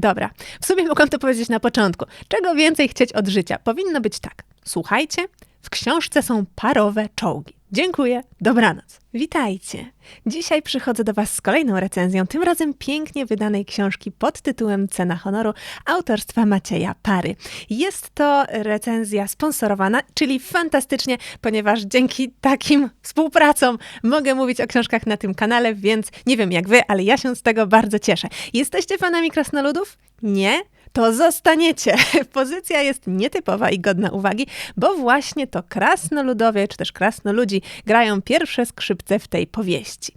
Dobra, w sumie mogłam to powiedzieć na początku. Czego więcej chcieć od życia? Powinno być tak. Słuchajcie, w książce są parowe czołgi. Dziękuję, dobranoc. Witajcie. Dzisiaj przychodzę do Was z kolejną recenzją, tym razem pięknie wydanej książki pod tytułem Cena Honoru autorstwa Macieja Pary. Jest to recenzja sponsorowana, czyli fantastycznie, ponieważ dzięki takim współpracom mogę mówić o książkach na tym kanale, więc nie wiem jak Wy, ale ja się z tego bardzo cieszę. Jesteście fanami krasnoludów? Nie? To zostaniecie. Pozycja jest nietypowa i godna uwagi, bo właśnie to krasnoludowie, czy też krasnoludzi grają pierwsze skrzypce w tej powieści.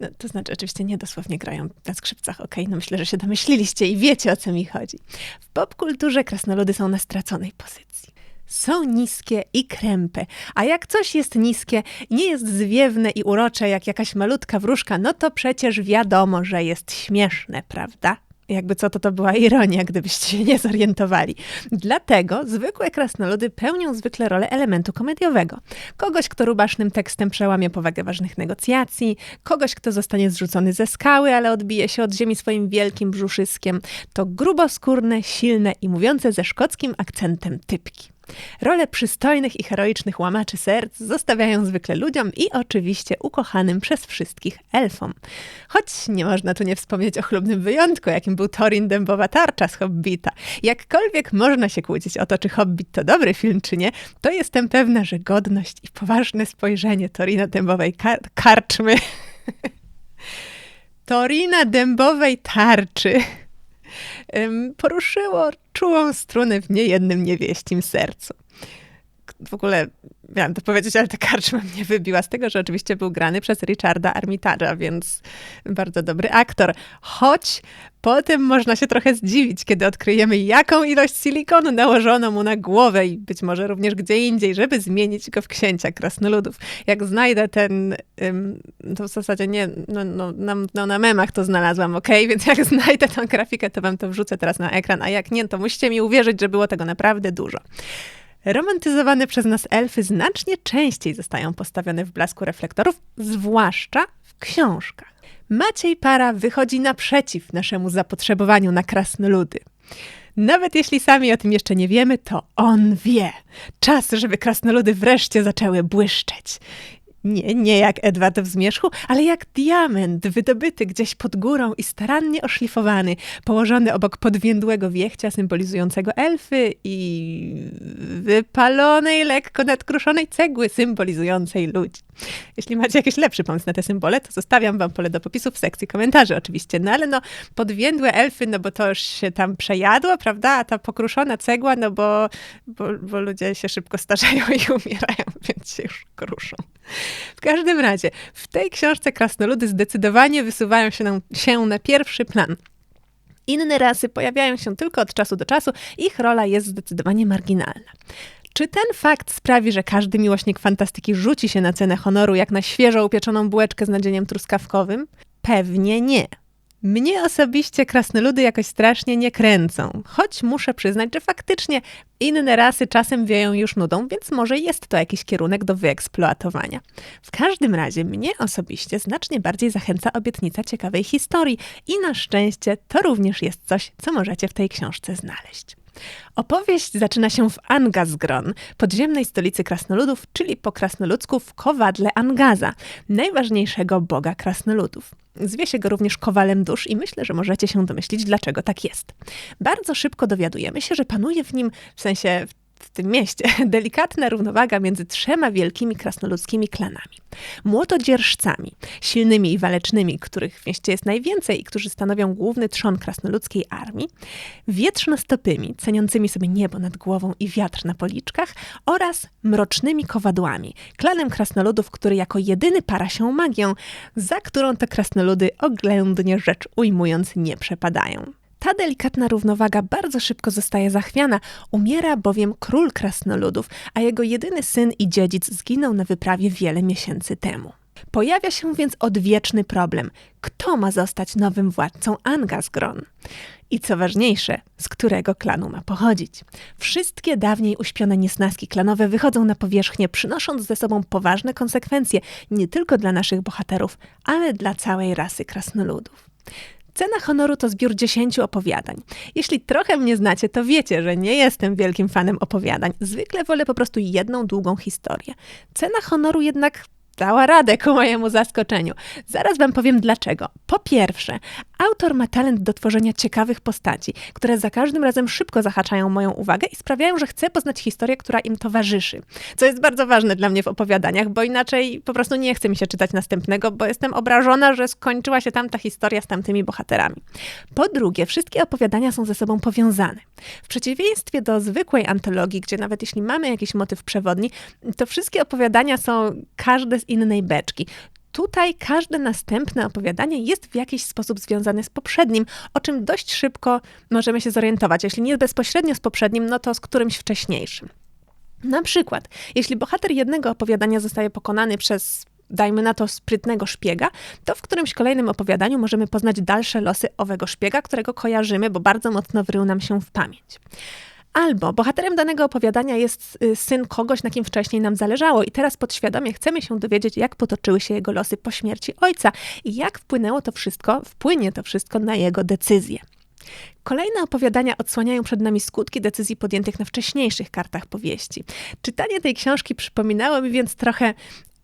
No, to znaczy, oczywiście nie dosłownie grają na skrzypcach, okej, okay? no myślę, że się domyśliliście i wiecie, o co mi chodzi. W popkulturze krasnoludy są na straconej pozycji są niskie i krępe. A jak coś jest niskie, nie jest zwiewne i urocze jak jakaś malutka wróżka, no to przecież wiadomo, że jest śmieszne, prawda? Jakby co to to była ironia, gdybyście się nie zorientowali. Dlatego zwykłe krasnoludy pełnią zwykle rolę elementu komediowego. Kogoś, kto rubasznym tekstem przełamie powagę ważnych negocjacji, kogoś, kto zostanie zrzucony ze skały, ale odbije się od ziemi swoim wielkim brzuszyskiem. To gruboskórne, silne i mówiące ze szkockim akcentem typki. Role przystojnych i heroicznych łamaczy serc zostawiają zwykle ludziom i oczywiście ukochanym przez wszystkich elfom. Choć nie można tu nie wspomnieć o chlubnym wyjątku, jakim był Thorin Dębowa Tarcza z Hobbita. Jakkolwiek można się kłócić o to, czy Hobbit to dobry film, czy nie, to jestem pewna, że godność i poważne spojrzenie Torina Dębowej kar karczmy... Torina Dębowej Tarczy poruszyło czułą strunę w niejednym niewieścim sercu. W ogóle miałam to powiedzieć, ale ta karczma mnie wybiła z tego, że oczywiście był grany przez Richarda Armitage'a, więc bardzo dobry aktor. Choć potem można się trochę zdziwić, kiedy odkryjemy, jaką ilość silikonu nałożono mu na głowę i być może również gdzie indziej, żeby zmienić go w księcia krasnoludów. Jak znajdę ten, to w zasadzie nie, no, no, na, no, na memach to znalazłam, ok? Więc jak znajdę tę grafikę, to wam to wrzucę teraz na ekran, a jak nie, to musicie mi uwierzyć, że było tego naprawdę dużo. Romantyzowane przez nas elfy znacznie częściej zostają postawione w blasku reflektorów, zwłaszcza w książkach. Maciej Para wychodzi naprzeciw naszemu zapotrzebowaniu na krasnoludy. Nawet jeśli sami o tym jeszcze nie wiemy, to on wie. Czas, żeby krasnoludy wreszcie zaczęły błyszczeć. Nie, nie jak Edward w zmierzchu, ale jak diament wydobyty gdzieś pod górą i starannie oszlifowany, położony obok podwiędłego wiechcia symbolizującego elfy i wypalonej, lekko nadkruszonej cegły symbolizującej ludzi. Jeśli macie jakiś lepszy pomysł na te symbole, to zostawiam wam pole do popisu w sekcji komentarzy oczywiście. No ale no, podwiędłe elfy, no bo to już się tam przejadło, prawda? A ta pokruszona cegła, no bo, bo, bo ludzie się szybko starzeją i umierają, więc się już kruszą. W każdym razie, w tej książce krasnoludy zdecydowanie wysuwają się na, się na pierwszy plan. Inne rasy pojawiają się tylko od czasu do czasu, ich rola jest zdecydowanie marginalna. Czy ten fakt sprawi, że każdy miłośnik fantastyki rzuci się na cenę honoru jak na świeżo upieczoną bułeczkę z nadzieniem truskawkowym? Pewnie nie. Mnie osobiście krasnoludy jakoś strasznie nie kręcą, choć muszę przyznać, że faktycznie inne rasy czasem wieją już nudą, więc może jest to jakiś kierunek do wyeksploatowania. W każdym razie mnie osobiście znacznie bardziej zachęca obietnica ciekawej historii i na szczęście to również jest coś, co możecie w tej książce znaleźć. Opowieść zaczyna się w Angasgron, podziemnej stolicy krasnoludów, czyli po krasnoludzku w kowadle Angaza, najważniejszego boga krasnoludów. Zwie się go również kowalem dusz i myślę, że możecie się domyślić, dlaczego tak jest. Bardzo szybko dowiadujemy się, że panuje w nim, w sensie w tym mieście delikatna równowaga między trzema wielkimi krasnoludzkimi klanami. Młotodzierżcami, silnymi i walecznymi, których w mieście jest najwięcej i którzy stanowią główny trzon krasnoludzkiej armii, wietrznostopymi, ceniącymi sobie niebo nad głową i wiatr na policzkach oraz mrocznymi kowadłami, klanem krasnoludów, który jako jedyny para się magią, za którą te krasnoludy oględnie rzecz ujmując nie przepadają. Ta delikatna równowaga bardzo szybko zostaje zachwiana, umiera bowiem król krasnoludów, a jego jedyny syn i dziedzic zginął na wyprawie wiele miesięcy temu. Pojawia się więc odwieczny problem: kto ma zostać nowym władcą Angasgron? I co ważniejsze, z którego klanu ma pochodzić? Wszystkie dawniej uśpione niesnaski klanowe wychodzą na powierzchnię, przynosząc ze sobą poważne konsekwencje nie tylko dla naszych bohaterów, ale dla całej rasy krasnoludów. Cena honoru to zbiór dziesięciu opowiadań. Jeśli trochę mnie znacie, to wiecie, że nie jestem wielkim fanem opowiadań. Zwykle wolę po prostu jedną długą historię. Cena honoru jednak dała radę ku mojemu zaskoczeniu. Zaraz wam powiem dlaczego. Po pierwsze, autor ma talent do tworzenia ciekawych postaci, które za każdym razem szybko zahaczają moją uwagę i sprawiają, że chcę poznać historię, która im towarzyszy. Co jest bardzo ważne dla mnie w opowiadaniach, bo inaczej po prostu nie chce mi się czytać następnego, bo jestem obrażona, że skończyła się tamta historia z tamtymi bohaterami. Po drugie, wszystkie opowiadania są ze sobą powiązane. W przeciwieństwie do zwykłej antologii, gdzie nawet jeśli mamy jakiś motyw przewodni, to wszystkie opowiadania są każde z innej beczki. Tutaj każde następne opowiadanie jest w jakiś sposób związane z poprzednim, o czym dość szybko możemy się zorientować. Jeśli nie bezpośrednio z poprzednim, no to z którymś wcześniejszym. Na przykład, jeśli bohater jednego opowiadania zostaje pokonany przez dajmy na to sprytnego szpiega, to w którymś kolejnym opowiadaniu możemy poznać dalsze losy owego szpiega, którego kojarzymy, bo bardzo mocno wrył nam się w pamięć. Albo bohaterem danego opowiadania jest y, syn kogoś, na kim wcześniej nam zależało, i teraz podświadomie chcemy się dowiedzieć, jak potoczyły się jego losy po śmierci ojca i jak wpłynęło to wszystko, wpłynie to wszystko na jego decyzję. Kolejne opowiadania odsłaniają przed nami skutki decyzji podjętych na wcześniejszych kartach powieści. Czytanie tej książki przypominało mi więc trochę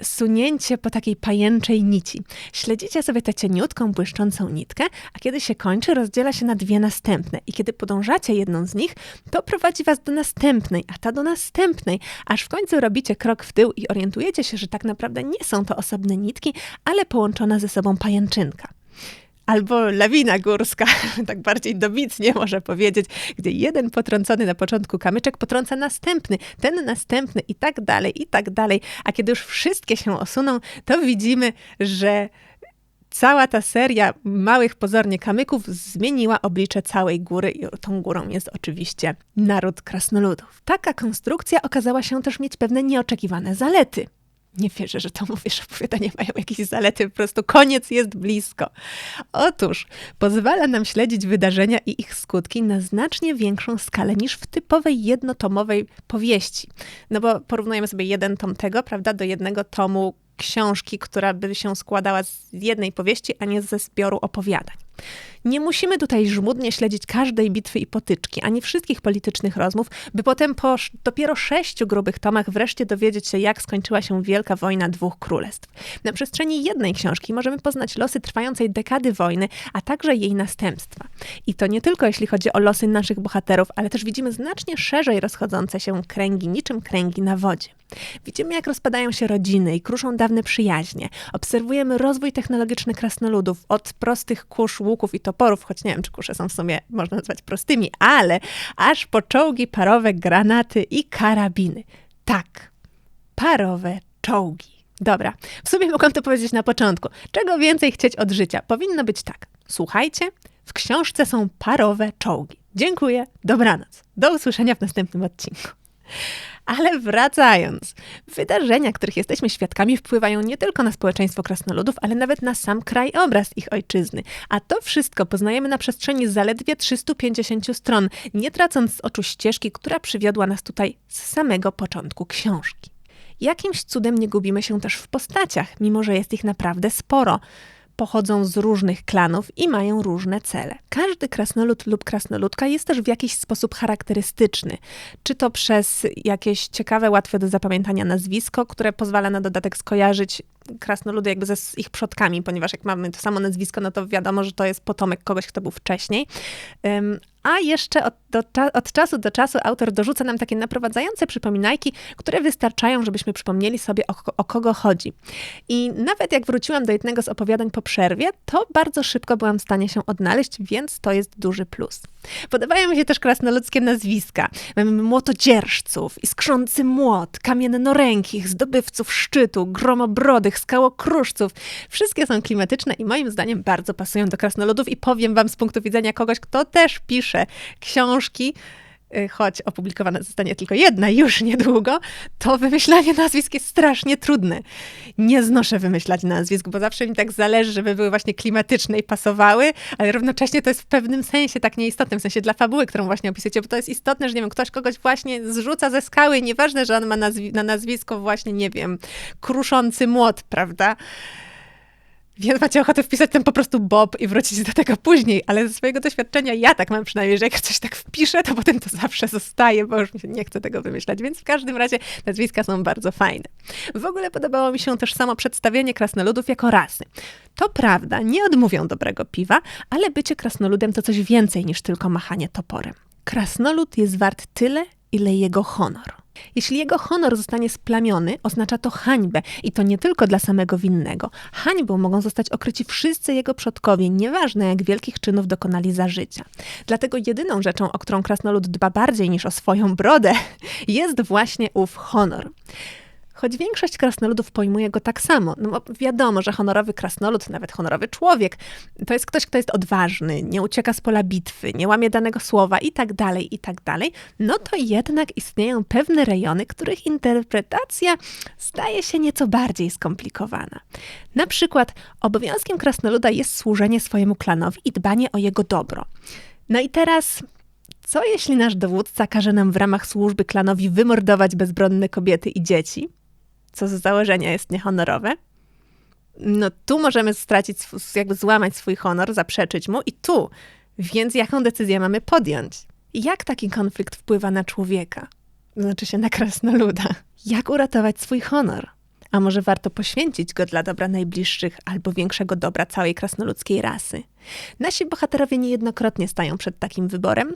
sunięcie po takiej pajęczej nici. Śledzicie sobie tę cieniutką, błyszczącą nitkę, a kiedy się kończy, rozdziela się na dwie następne. I kiedy podążacie jedną z nich, to prowadzi was do następnej, a ta do następnej, aż w końcu robicie krok w tył i orientujecie się, że tak naprawdę nie są to osobne nitki, ale połączona ze sobą pajęczynka albo lawina górska, tak bardziej dobitnie może powiedzieć, gdzie jeden potrącony na początku kamyczek potrąca następny, ten następny i tak dalej, i tak dalej. A kiedy już wszystkie się osuną, to widzimy, że cała ta seria małych pozornie kamyków zmieniła oblicze całej góry i tą górą jest oczywiście naród krasnoludów. Taka konstrukcja okazała się też mieć pewne nieoczekiwane zalety. Nie wierzę, że to mówisz, że opowiadania mają jakieś zalety, po prostu koniec jest blisko. Otóż pozwala nam śledzić wydarzenia i ich skutki na znacznie większą skalę niż w typowej jednotomowej powieści. No bo porównujemy sobie jeden tom tego, prawda, do jednego tomu książki, która by się składała z jednej powieści, a nie ze zbioru opowiadań. Nie musimy tutaj żmudnie śledzić każdej bitwy i potyczki, ani wszystkich politycznych rozmów, by potem po dopiero sześciu grubych tomach wreszcie dowiedzieć się, jak skończyła się wielka wojna dwóch królestw. Na przestrzeni jednej książki możemy poznać losy trwającej dekady wojny, a także jej następstwa. I to nie tylko jeśli chodzi o losy naszych bohaterów, ale też widzimy znacznie szerzej rozchodzące się kręgi, niczym kręgi na wodzie. Widzimy, jak rozpadają się rodziny i kruszą dawne przyjaźnie. Obserwujemy rozwój technologiczny krasnoludów, od prostych kurz, łuków i toporów, choć nie wiem, czy kusze są w sumie, można nazwać prostymi, ale aż po czołgi, parowe granaty i karabiny. Tak, parowe czołgi. Dobra, w sumie mogłam to powiedzieć na początku. Czego więcej chcieć od życia? Powinno być tak. Słuchajcie, w książce są parowe czołgi. Dziękuję, dobranoc. Do usłyszenia w następnym odcinku. Ale wracając, wydarzenia, których jesteśmy świadkami, wpływają nie tylko na społeczeństwo krasnoludów, ale nawet na sam krajobraz ich ojczyzny. A to wszystko poznajemy na przestrzeni zaledwie 350 stron, nie tracąc z oczu ścieżki, która przywiodła nas tutaj z samego początku książki. Jakimś cudem nie gubimy się też w postaciach, mimo że jest ich naprawdę sporo pochodzą z różnych klanów i mają różne cele. Każdy krasnolud lub krasnoludka jest też w jakiś sposób charakterystyczny. Czy to przez jakieś ciekawe, łatwe do zapamiętania nazwisko, które pozwala na dodatek skojarzyć krasnoludy jakby ze ich przodkami, ponieważ jak mamy to samo nazwisko, no to wiadomo, że to jest potomek kogoś, kto był wcześniej. A jeszcze od, do, od, czasu do czasu autor dorzuca nam takie naprowadzające przypominajki, które wystarczają, żebyśmy przypomnieli sobie, o, o, kogo chodzi. I nawet jak wróciłam do jednego z opowiadań po przerwie, to bardzo szybko byłam w stanie się odnaleźć, więc to jest duży plus. Podobają mi się też krasnoludzkie nazwiska. Mamy młotodzierżców, iskrzący młot, kamiennorękich, zdobywców szczytu, gromobrodych, skałokruszców. Wszystkie są klimatyczne i moim zdaniem bardzo pasują do krasnoludów i powiem wam z punktu widzenia kogoś, kto też pisze książki, choć opublikowana zostanie tylko jedna już niedługo, to wymyślanie nazwisk jest strasznie trudne. Nie znoszę wymyślać nazwisk, bo zawsze mi tak zależy, żeby były właśnie klimatyczne i pasowały, ale równocześnie to jest w pewnym sensie tak nieistotne, w sensie dla fabuły, którą właśnie opisujecie, bo to jest istotne, że nie wiem, ktoś kogoś właśnie zrzuca ze skały, nieważne, że on ma nazwi na nazwisko właśnie, nie wiem, kruszący młot, prawda? Więc macie ochotę wpisać tam po prostu Bob i wrócić do tego później, ale ze swojego doświadczenia ja tak mam przynajmniej, że jak coś tak wpiszę, to potem to zawsze zostaje, bo już nie chcę tego wymyślać, więc w każdym razie nazwiska są bardzo fajne. W ogóle podobało mi się też samo przedstawienie krasnoludów jako rasy. To prawda, nie odmówią dobrego piwa, ale bycie krasnoludem to coś więcej niż tylko machanie toporem. Krasnolud jest wart tyle, ile jego honor. Jeśli jego honor zostanie splamiony, oznacza to hańbę i to nie tylko dla samego winnego. Hańbą mogą zostać okryci wszyscy jego przodkowie, nieważne jak wielkich czynów dokonali za życia. Dlatego jedyną rzeczą, o którą krasnolud dba bardziej niż o swoją brodę, jest właśnie ów honor. Choć większość krasnoludów pojmuje go tak samo. No wiadomo, że honorowy krasnolud, nawet honorowy człowiek, to jest ktoś, kto jest odważny, nie ucieka z pola bitwy, nie łamie danego słowa i tak dalej, i tak dalej. No to jednak istnieją pewne rejony, których interpretacja staje się nieco bardziej skomplikowana. Na przykład obowiązkiem krasnoluda jest służenie swojemu klanowi i dbanie o jego dobro. No i teraz co jeśli nasz dowódca każe nam w ramach służby klanowi wymordować bezbronne kobiety i dzieci? Co z założenia jest niehonorowe, no tu możemy stracić, jakby złamać swój honor, zaprzeczyć mu i tu. Więc jaką decyzję mamy podjąć? Jak taki konflikt wpływa na człowieka? Znaczy się na krasnoluda. Jak uratować swój honor? A może warto poświęcić go dla dobra najbliższych albo większego dobra całej krasnoludzkiej rasy? Nasi bohaterowie niejednokrotnie stają przed takim wyborem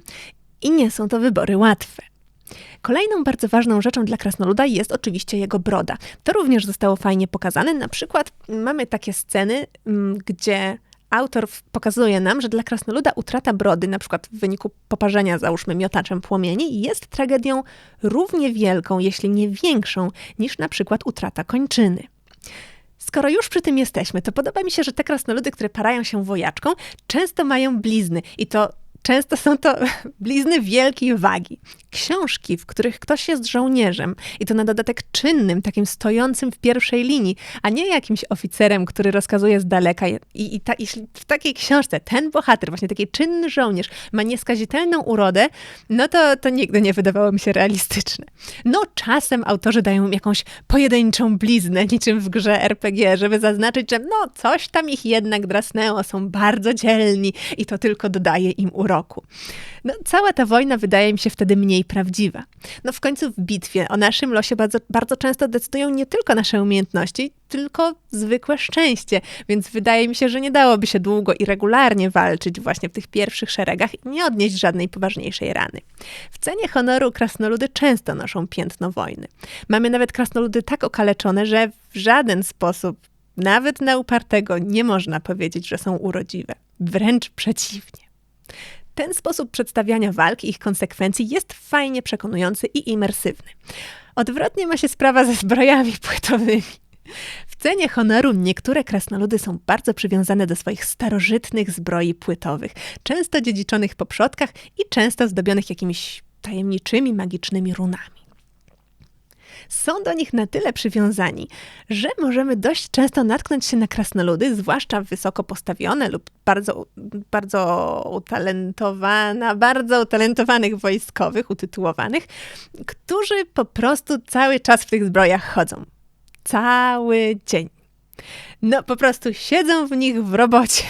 i nie są to wybory łatwe. Kolejną bardzo ważną rzeczą dla krasnoluda jest oczywiście jego broda. To również zostało fajnie pokazane. Na przykład mamy takie sceny, mm, gdzie autor pokazuje nam, że dla krasnoluda utrata brody, na przykład w wyniku poparzenia, załóżmy, miotaczem płomieni, jest tragedią równie wielką, jeśli nie większą, niż na przykład utrata kończyny. Skoro już przy tym jesteśmy, to podoba mi się, że te krasnoludy, które parają się wojaczką, często mają blizny i to Często są to blizny wielkiej wagi. Książki, w których ktoś jest żołnierzem i to na dodatek czynnym, takim stojącym w pierwszej linii, a nie jakimś oficerem, który rozkazuje z daleka. I, i ta, jeśli w takiej książce ten bohater, właśnie taki czynny żołnierz, ma nieskazitelną urodę, no to, to nigdy nie wydawało mi się realistyczne. No, czasem autorzy dają jakąś pojedynczą bliznę, niczym w grze RPG, żeby zaznaczyć, że no, coś tam ich jednak drasnęło, są bardzo dzielni i to tylko dodaje im urody roku. No, cała ta wojna wydaje mi się wtedy mniej prawdziwa. No w końcu w bitwie o naszym losie bardzo, bardzo często decydują nie tylko nasze umiejętności, tylko zwykłe szczęście, więc wydaje mi się, że nie dałoby się długo i regularnie walczyć właśnie w tych pierwszych szeregach i nie odnieść żadnej poważniejszej rany. W cenie honoru krasnoludy często noszą piętno wojny. Mamy nawet krasnoludy tak okaleczone, że w żaden sposób nawet na upartego nie można powiedzieć, że są urodziwe. Wręcz przeciwnie. Ten sposób przedstawiania walk i ich konsekwencji jest fajnie przekonujący i imersywny. Odwrotnie ma się sprawa ze zbrojami płytowymi. W cenie honoru niektóre krasnoludy są bardzo przywiązane do swoich starożytnych zbroi płytowych, często dziedziczonych po przodkach i często zdobionych jakimiś tajemniczymi, magicznymi runami są do nich na tyle przywiązani, że możemy dość często natknąć się na krasnoludy, zwłaszcza wysoko postawione lub bardzo, bardzo utalentowana, bardzo utalentowanych wojskowych, utytułowanych, którzy po prostu cały czas w tych zbrojach chodzą. Cały dzień. No po prostu siedzą w nich w robocie.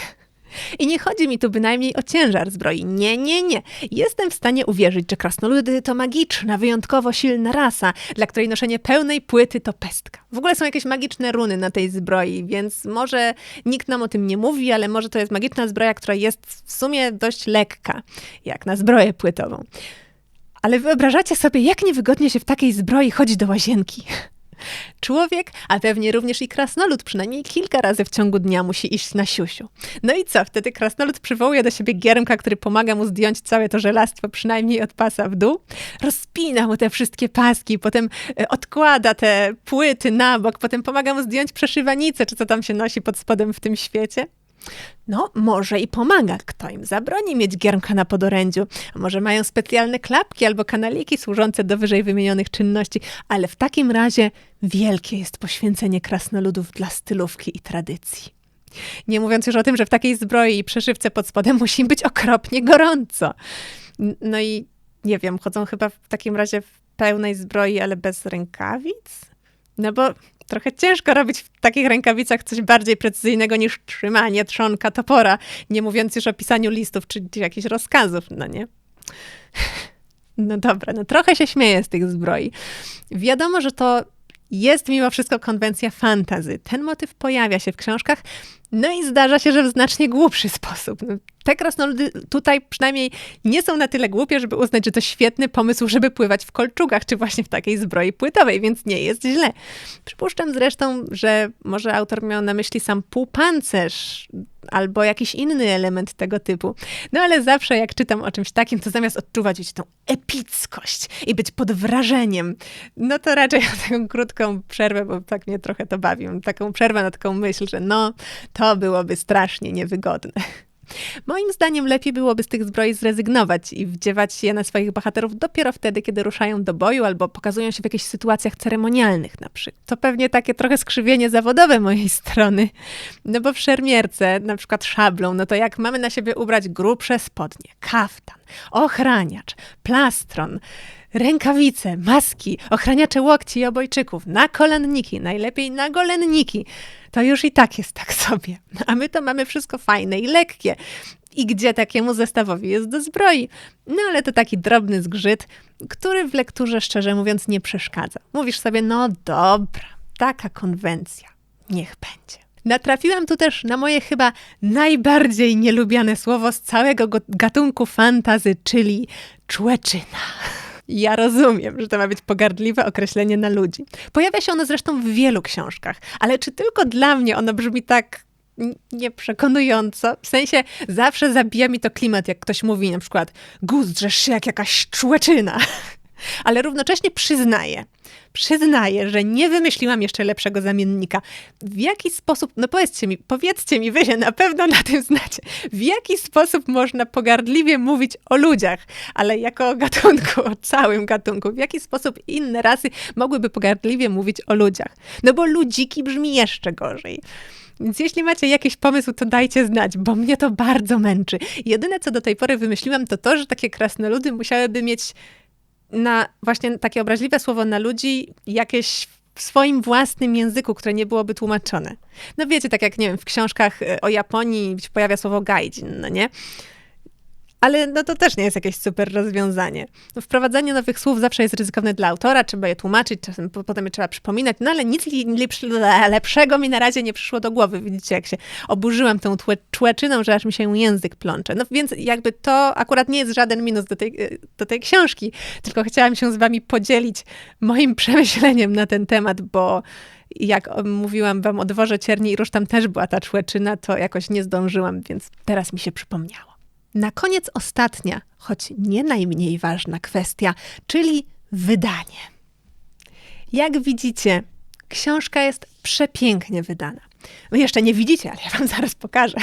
I nie chodzi mi tu bynajmniej o ciężar zbroi. Nie, nie, nie. Jestem w stanie uwierzyć, że krasnoludy to magiczna, wyjątkowo silna rasa, dla której noszenie pełnej płyty to pestka. W ogóle są jakieś magiczne runy na tej zbroi, więc może nikt nam o tym nie mówi, ale może to jest magiczna zbroja, która jest w sumie dość lekka, jak na zbroję płytową. Ale wyobrażacie sobie, jak niewygodnie się w takiej zbroi chodzi do łazienki. Człowiek, a pewnie również i krasnolud, przynajmniej kilka razy w ciągu dnia musi iść na siusiu. No i co? Wtedy krasnolud przywołuje do siebie giermka, który pomaga mu zdjąć całe to żelastwo, przynajmniej od pasa w dół. Rozpina mu te wszystkie paski, potem e, odkłada te płyty na bok, potem pomaga mu zdjąć przeszywanicę, czy co tam się nosi pod spodem w tym świecie. No, może i pomaga. Kto im zabroni mieć giermka na podorędziu? Może mają specjalne klapki albo kanaliki służące do wyżej wymienionych czynności, ale w takim razie wielkie jest poświęcenie krasnoludów dla stylówki i tradycji. Nie mówiąc już o tym, że w takiej zbroi i przeszywce pod spodem musi być okropnie gorąco. No i nie wiem, chodzą chyba w takim razie w pełnej zbroi, ale bez rękawic? No bo trochę ciężko robić w takich rękawicach coś bardziej precyzyjnego niż trzymanie trzonka topora, nie mówiąc już o pisaniu listów czy jakichś rozkazów, no nie? No dobra, no trochę się śmieję z tych zbroi. Wiadomo, że to jest mimo wszystko konwencja fantazy. Ten motyw pojawia się w książkach, no i zdarza się, że w znacznie głupszy sposób. No, te krasnoludy tutaj przynajmniej nie są na tyle głupie, żeby uznać, że to świetny pomysł, żeby pływać w kolczugach, czy właśnie w takiej zbroi płytowej, więc nie jest źle. Przypuszczam zresztą, że może autor miał na myśli sam półpancerz albo jakiś inny element tego typu. No ale zawsze jak czytam o czymś takim, to zamiast odczuwać tą epickość i być pod wrażeniem, no to raczej taką krótką przerwę, bo tak mnie trochę to bawi. Taką przerwę na taką myśl, że no, to byłoby strasznie niewygodne. Moim zdaniem lepiej byłoby z tych zbroi zrezygnować i wdziewać je na swoich bohaterów dopiero wtedy, kiedy ruszają do boju albo pokazują się w jakichś sytuacjach ceremonialnych na przykład. To pewnie takie trochę skrzywienie zawodowe mojej strony, no bo w szermierce, na przykład szablą, no to jak mamy na siebie ubrać grubsze spodnie, kaftan, ochraniacz, plastron, rękawice, maski, ochraniacze łokci i obojczyków, na kolanniki, najlepiej na golenniki, to już i tak jest tak sobie. A my to mamy wszystko fajne i lekkie. I gdzie takiemu zestawowi jest do zbroi? No ale to taki drobny zgrzyt, który w lekturze szczerze mówiąc nie przeszkadza. Mówisz sobie, no dobra, taka konwencja, niech będzie. Natrafiłam tu też na moje chyba najbardziej nielubiane słowo z całego gatunku fantazy, czyli człeczyna. Ja rozumiem, że to ma być pogardliwe określenie na ludzi. Pojawia się ono zresztą w wielu książkach, ale czy tylko dla mnie ono brzmi tak nieprzekonująco. W sensie zawsze zabija mi to klimat, jak ktoś mówi na przykład guzdrzesz się jak jakaś człeczyna. Ale równocześnie przyznaję, przyznaję, że nie wymyśliłam jeszcze lepszego zamiennika. W jaki sposób, no powiedzcie mi, powiedzcie mi, wy się na pewno na tym znacie, w jaki sposób można pogardliwie mówić o ludziach, ale jako o gatunku, o całym gatunku, w jaki sposób inne rasy mogłyby pogardliwie mówić o ludziach? No bo ludziki brzmi jeszcze gorzej. Więc jeśli macie jakiś pomysł, to dajcie znać, bo mnie to bardzo męczy. Jedyne, co do tej pory wymyśliłam, to to, że takie krasnoludy musiałyby mieć na właśnie takie obraźliwe słowo na ludzi jakieś w swoim własnym języku, które nie byłoby tłumaczone. No wiecie, tak jak, nie wiem, w książkach e, o Japonii pojawia słowo gaijin, no nie? Ale no to też nie jest jakieś super rozwiązanie. No, wprowadzanie nowych słów zawsze jest ryzykowne dla autora, trzeba je tłumaczyć, czasem potem je trzeba przypominać, no ale nic lepszego mi na razie nie przyszło do głowy. Widzicie, jak się oburzyłam tą człeczyną, że aż mi się język plącze. No więc jakby to akurat nie jest żaden minus do tej, do tej książki, tylko chciałam się z wami podzielić moim przemyśleniem na ten temat, bo jak mówiłam wam o dworze Cierni i Róż, tam też była ta człeczyna, to jakoś nie zdążyłam, więc teraz mi się przypomniało. Na koniec ostatnia, choć nie najmniej ważna kwestia, czyli wydanie. Jak widzicie, książka jest przepięknie wydana. Wy jeszcze nie widzicie, ale ja wam zaraz pokażę.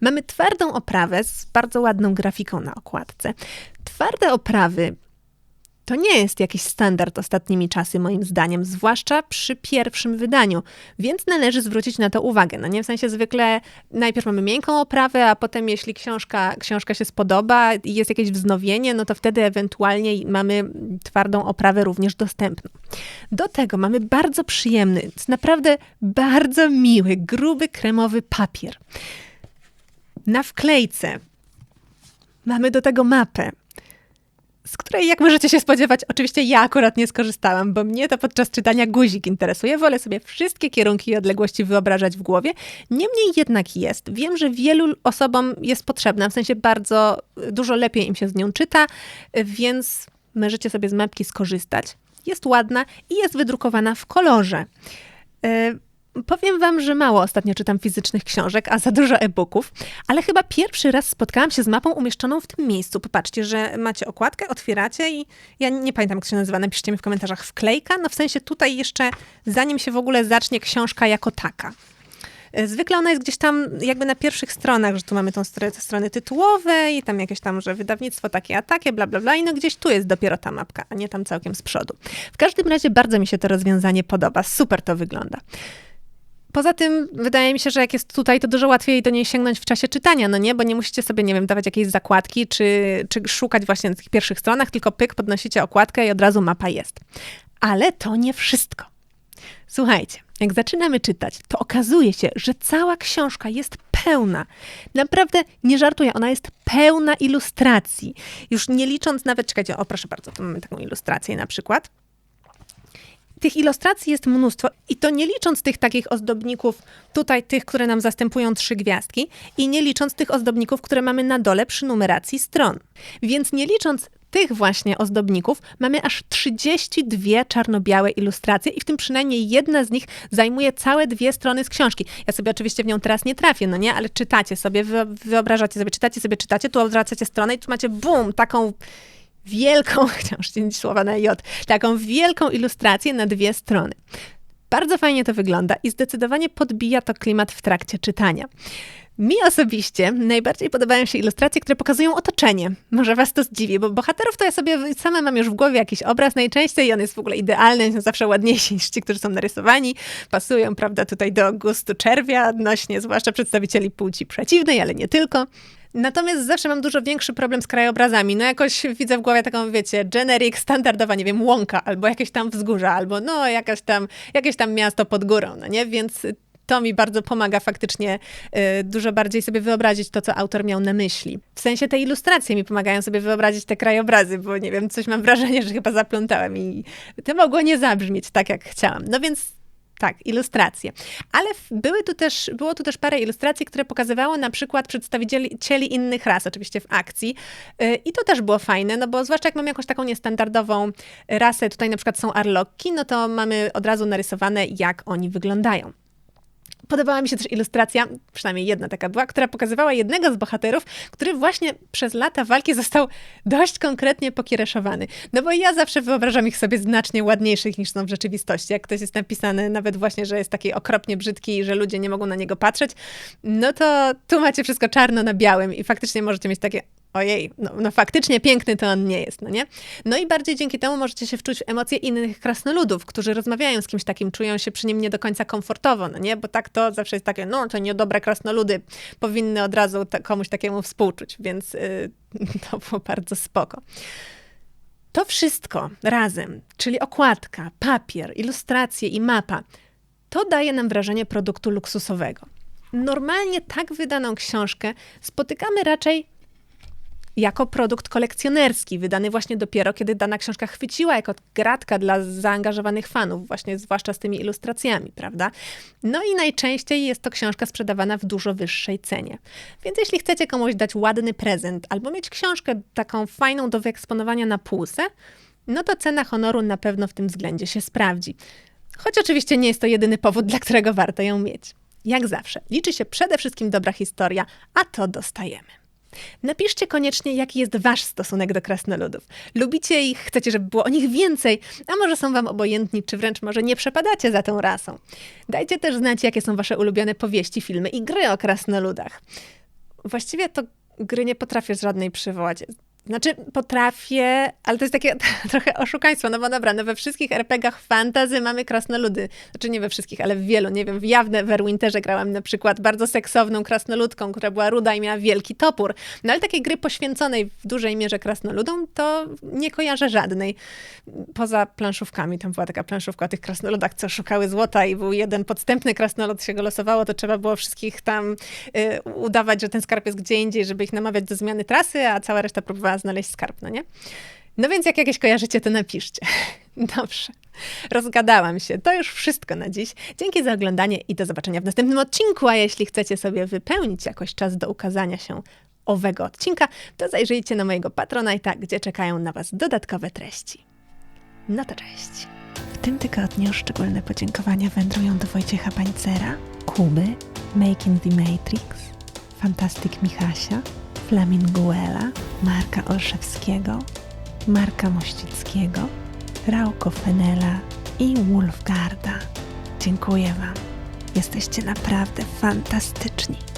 Mamy twardą oprawę z bardzo ładną grafiką na okładce. Twarde oprawy to nie jest jakiś standard ostatnimi czasy, moim zdaniem, zwłaszcza przy pierwszym wydaniu, więc należy zwrócić na to uwagę. No nie w sensie zwykle najpierw mamy miękką oprawę, a potem jeśli książka, książka się spodoba i jest jakieś wznowienie, no to wtedy ewentualnie mamy twardą oprawę również dostępną. Do tego mamy bardzo przyjemny, naprawdę bardzo miły, gruby, kremowy papier. Na wklejce mamy do tego mapę z której, jak możecie się spodziewać, oczywiście ja akurat nie skorzystałam, bo mnie to podczas czytania guzik interesuje. Wolę sobie wszystkie kierunki i odległości wyobrażać w głowie. Niemniej jednak jest. Wiem, że wielu osobom jest potrzebna, w sensie bardzo dużo lepiej im się z nią czyta, więc możecie sobie z mapki skorzystać. Jest ładna i jest wydrukowana w kolorze. Powiem wam, że mało ostatnio czytam fizycznych książek, a za dużo e-booków, ale chyba pierwszy raz spotkałam się z mapą umieszczoną w tym miejscu. Popatrzcie, że macie okładkę, otwieracie i ja nie pamiętam, jak się nazywa, napiszcie mi w komentarzach, wklejka, no w sensie tutaj jeszcze, zanim się w ogóle zacznie książka jako taka. E, zwykle ona jest gdzieś tam jakby na pierwszych stronach, że tu mamy tą stronę, strony tytułowe i tam jakieś tam, że wydawnictwo takie, a takie, bla, bla, bla i no gdzieś tu jest dopiero ta mapka, a nie tam całkiem z przodu. W każdym razie bardzo mi się to rozwiązanie podoba, super to wygląda. Poza tym wydaje mi się, że jak jest tutaj, to dużo łatwiej do niej sięgnąć w czasie czytania, no nie? Bo nie musicie sobie, nie wiem, dawać jakiejś zakładki, czy, czy szukać właśnie na tych pierwszych stronach, tylko pyk, podnosicie okładkę i od razu mapa jest. Ale to nie wszystko. Słuchajcie, jak zaczynamy czytać, to okazuje się, że cała książka jest pełna. Naprawdę nie żartuję, ona jest pełna ilustracji. Już nie licząc nawet, czekajcie, o proszę bardzo, tu mamy taką ilustrację na przykład. Tych ilustracji jest mnóstwo i to nie licząc tych takich ozdobników, tutaj tych, które nam zastępują trzy gwiazdki i nie licząc tych ozdobników, które mamy na dole przy numeracji stron. Więc nie licząc tych właśnie ozdobników mamy aż 32 czarno-białe ilustracje i w tym przynajmniej jedna z nich zajmuje całe dwie strony z książki. Ja sobie oczywiście w nią teraz nie trafię, no nie, ale czytacie sobie, wyobrażacie sobie, czytacie sobie, czytacie, tu odwracacie stronę i tu macie bum, taką wielką, chciałam szczędzić słowa na J, taką wielką ilustrację na dwie strony. Bardzo fajnie to wygląda i zdecydowanie podbija to klimat w trakcie czytania. Mi osobiście najbardziej podobają się ilustracje, które pokazują otoczenie. Może was to zdziwi, bo bohaterów to ja sobie sama mam już w głowie jakiś obraz najczęściej i on jest w ogóle idealny, są zawsze ładniejsi niż ci, którzy są narysowani. Pasują, prawda, tutaj do gustu czerwia, odnośnie zwłaszcza przedstawicieli płci przeciwnej, ale nie tylko. Natomiast zawsze mam dużo większy problem z krajobrazami. No jakoś widzę w głowie taką, wiecie, generic, standardowa, nie wiem, łąka, albo jakieś tam wzgórza, albo no jakaś tam, jakieś tam miasto pod górą, no nie? Więc to mi bardzo pomaga faktycznie y, dużo bardziej sobie wyobrazić to, co autor miał na myśli. W sensie te ilustracje mi pomagają sobie wyobrazić te krajobrazy, bo nie wiem, coś mam wrażenie, że chyba zaplątałem i to mogło nie zabrzmieć tak, jak chciałam. No więc tak, ilustracje. Ale były tu też, było tu też parę ilustracji, które pokazywało na przykład przedstawicieli innych ras, oczywiście w akcji. Y, I to też było fajne, no bo zwłaszcza jak mamy jakąś taką niestandardową rasę, tutaj na przykład są arlokki, no to mamy od razu narysowane, jak oni wyglądają. Podobała mi się też ilustracja, przynajmniej jedna taka była, która pokazywała jednego z bohaterów, który właśnie przez lata walki został dość konkretnie pokiereszowany. No bo ja zawsze wyobrażam ich sobie znacznie ładniejszych niż są w rzeczywistości. Jak ktoś jest napisany nawet właśnie, że jest taki okropnie brzydki i że ludzie nie mogą na niego patrzeć, no to tu macie wszystko czarno na białym i faktycznie możecie mieć takie, ojej, no, no, faktycznie piękny to on nie jest, no nie? No i bardziej dzięki temu możecie się wczuć w emocje innych krasnoludów, którzy rozmawiają z kimś takim, czują się przy nim nie do końca komfortowo, no nie? Bo tak to zawsze jest takie, no to niedobre krasnoludy powinny od razu komuś takiemu współczuć, więc yy, to było bardzo spoko. To wszystko razem, czyli okładka, papier, ilustracje i mapa, to daje nam wrażenie produktu luksusowego. Normalnie tak wydaną książkę spotykamy raczej jako produkt kolekcjonerski, wydany właśnie dopiero, kiedy dana książka chwyciła jako gratka dla zaangażowanych fanów, właśnie zwłaszcza z tymi ilustracjami, prawda? No i najczęściej jest to książka sprzedawana w dużo wyższej cenie. Więc jeśli chcecie komuś dać ładny prezent albo mieć książkę taką fajną do wyeksponowania na półce, no to cena honoru na pewno w tym względzie się sprawdzi. Choć oczywiście nie jest to jedyny powód, dla którego warto ją mieć. Jak zawsze, liczy się przede wszystkim dobra historia, a to dostajemy. Napiszcie koniecznie, jaki jest wasz stosunek do krasnoludów. Lubicie ich, chcecie, żeby było o nich więcej, a może są wam obojętni, czy wręcz może nie przepadacie za tą rasą. Dajcie też znać, jakie są wasze ulubione powieści, filmy i gry o krasnoludach. Właściwie to gry nie potrafię żadnej przywołać. Znaczy, potrafię, ale to jest takie trochę oszukaństwo, no bo dobra, no we wszystkich RPGach fantazy mamy krasnoludy. Znaczy nie we wszystkich, ale w wielu, nie wiem, w Jawne Verwinterze grałam na przykład bardzo seksowną krasnoludką, która była ruda i miała wielki topór. No ale takiej gry poświęconej w dużej mierze krasnoludom, to nie kojarzę żadnej. Poza planszówkami, tam była taka planszówka o tych krasnoludach, co szukały złota i był jeden podstępny krasnolud, się go losowało, to trzeba było wszystkich tam y, udawać, że ten skarb jest gdzie indziej, żeby ich namawiać do zmiany trasy, a cała reszta próbowała znaleźć skarb, no nie? No więc jak jakieś kojarzycie, to napiszcie. Dobrze. Rozgadałam się. To już wszystko na dziś. Dzięki za oglądanie i do zobaczenia w następnym odcinku. A jeśli chcecie sobie wypełnić jakoś czas do ukazania się owego odcinka, to zajrzyjcie na mojego Patronite'a, gdzie czekają na Was dodatkowe treści. No to cześć. W tym tygodniu szczególne podziękowania wędrują do Wojciecha Pańcera, Kuby, Making the Matrix, Fantastic Michasia, Flaminguela, Marka Olszewskiego, Marka Mościckiego, Rauko Fenela i Wolfgarda. Dziękuję Wam. Jesteście naprawdę fantastyczni.